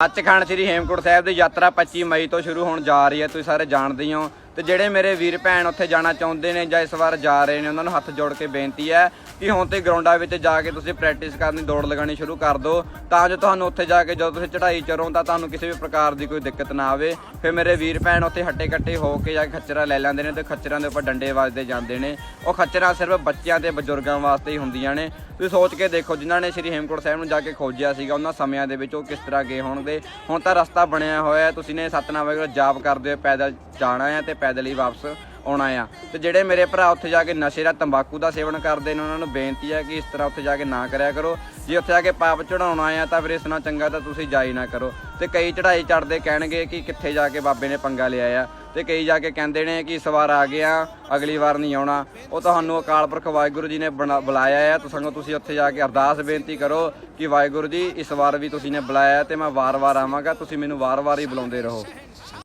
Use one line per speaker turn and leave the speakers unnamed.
ਸੱਚਖੰਡ ਸ੍ਰੀ ਹੇਮਕੁੰਟ ਸਾਹਿਬ ਦੀ ਯਾਤਰਾ 25 ਮਈ ਤੋਂ ਸ਼ੁਰੂ ਹੋਣ ਜਾ ਰਹੀ ਹੈ। ਤੁਸੀਂ ਸਾਰੇ ਜਾਣਦੇ ਹੀ ਹੋ ਤੇ ਜਿਹੜੇ ਮੇਰੇ ਵੀਰ ਭੈਣ ਉੱਥੇ ਜਾਣਾ ਚਾਹੁੰਦੇ ਨੇ ਜਾਂ ਇਸ ਵਾਰ ਜਾ ਰਹੇ ਨੇ, ਉਹਨਾਂ ਨੂੰ ਹੱਥ ਜੋੜ ਕੇ ਬੇਨਤੀ ਹੈ ਕਿ ਹੁਣ ਤੇ ਗਰਾਊਂਡਾਂ ਵਿੱਚ ਜਾ ਕੇ ਤੁਸੀਂ ਪ੍ਰੈਕਟਿਸ ਕਰਨੀ, ਦੌੜ ਲਗਾਉਣੀ ਸ਼ੁਰੂ ਕਰ ਦਿਓ। ਤਾਂ ਜੋ ਤੁਹਾਨੂੰ ਉੱਥੇ ਜਾ ਕੇ ਜਦੋਂ ਤੁਸੀਂ ਚੜ੍ਹਾਈ ਚੜੋ ਤਾਂ ਤੁਹਾਨੂੰ ਕਿਸੇ ਵੀ ਪ੍ਰਕਾਰ ਦੀ ਕੋਈ ਦਿੱਕਤ ਨਾ ਆਵੇ। ਫਿਰ ਮੇਰੇ ਵੀਰ ਭੈਣ ਉੱਥੇ ਹੱਟੇ ਕੱਟੇ ਹੋ ਕੇ ਜਾ ਕੇ ਖੱਚਰਾ ਲੈ ਲੈਂਦੇ ਨੇ ਤੇ ਖੱਚਰਾਂ ਦੇ ਉੱਪਰ ਡੰਡੇ ਵੱਜਦੇ ਜਾਂਦੇ ਨੇ। ਉਹ ਖੱਚਰਾਂ ਸਿਰਫ ਬੱਚਿਆਂ ਤੇ ਬਜ਼ੁਰਗਾਂ ਵਾਸਤੇ ਹੀ ਹੁੰਦੀਆਂ ਨੇ। ਤੁਸੀਂ ਸੋਚ ਕੇ ਦੇਖੋ, ਜਿਨ੍ਹਾਂ ਨੇ ਸ੍ਰੀ ਹੇਮਕੁੰਟ ਸਾਹਿਬ ਨੂੰ ਜਾ ਕੇ ਖੋਜਿਆ ਸੀਗਾ, ਉਹਨਾਂ ਸਮਿਆਂ ਦੇ ਵਿੱਚ ਉਹ ਕਿਸ ਤਰ੍ਹਾਂ ਗਏ ਹੋਣਗੇ। ਹੁਣ ਤਾਂ ਰਸਤਾ ਬਣਿਆ ਹੋਇਆ ਹੈ, ਤੁਸੀਂ ਨੇ ਸਤਨਾਮ ਵਾਹਿਗੁਰੂ ਜਾਪ ਕਰਦੇ ਹੋਏ ਪੈਦਲ ਜਾਣਾ ਹੈ ਤੇ ਪੈਦਲ ਹੀ ਵਾਪਸ ਆਉਣਾ ਆ। ਤੇ ਜਿਹੜੇ ਮੇਰੇ ਭਰਾ ਉੱਥੇ ਜਾ ਕੇ ਨਸ਼ੇ ਦਾ ਤੰਬਾਕੂ ਦਾ ਸੇਵਨ ਕਰਦੇ ਨੇ, ਉਹਨਾਂ ਨੂੰ ਬੇਨਤੀ ਹੈ ਕਿ ਇਸ ਤਰ੍ਹਾਂ ਉੱਥੇ ਜਾ ਕੇ ਨਾ ਕਰਿਆ ਕਰੋ। ਜੇ ਉੱਥੇ ਜਾ ਕੇ ਪਾਪ ਚੜਾਉਣਾ ਆ, ਤਾਂ ਫਿਰ ਇਸ ਨਾਲ ਚੰਗਾ ਤਾਂ ਤੁਸੀਂ ਜਾ ਹੀ ਨਾ ਕਰੋ। ਤੇ ਕਈ ਚੜਾਈ ਚੜਦੇ ਕਹਿਣਗੇ ਕਿ ਕਿੱਥੇ ਜਾ ਕੇ ਬਾਬੇ ਨੇ ਪੰਗਾ ਲਿਆ ਆ। ਤੇ ਕਈ ਜਾ ਕੇ ਕਹਿੰਦੇ ਨੇ ਕਿ ਇਸ ਵਾਰ ਆ ਗਿਆ ਅਗਲੀ ਵਾਰ ਨਹੀਂ ਆਉਣਾ। ਉਹ ਤੁਹਾਨੂੰ ਅਕਾਲ ਪੁਰਖ ਵਾਹਿਗੁਰੂ ਜੀ ਨੇ ਬਣਾ- ਬੁਲਾਇਆ ਆ। ਤੁਸੀਂ ਤੁਸੀਂ ਉੱਥੇ ਜਾ ਕੇ ਅਰਦਾਸ ਬੇਨਤੀ ਕਰੋ ਕਿ ਵਾਹਿਗੁਰੂ ਜੀ, ਇਸ ਵਾਰ ਵੀ ਤੁਸੀਂ ਨੇ ਬੁਲਾਇਆ ਤੇ ਮੈਂ ਵਾਰ-ਵਾਰ ਆਵਾਂਗਾ। ਤੁਸੀਂ ਮੈਨੂੰ ਵਾਰ-ਵਾਰ ਹੀ ਬੁਲਾਉਂਦੇ ਰਹੋ।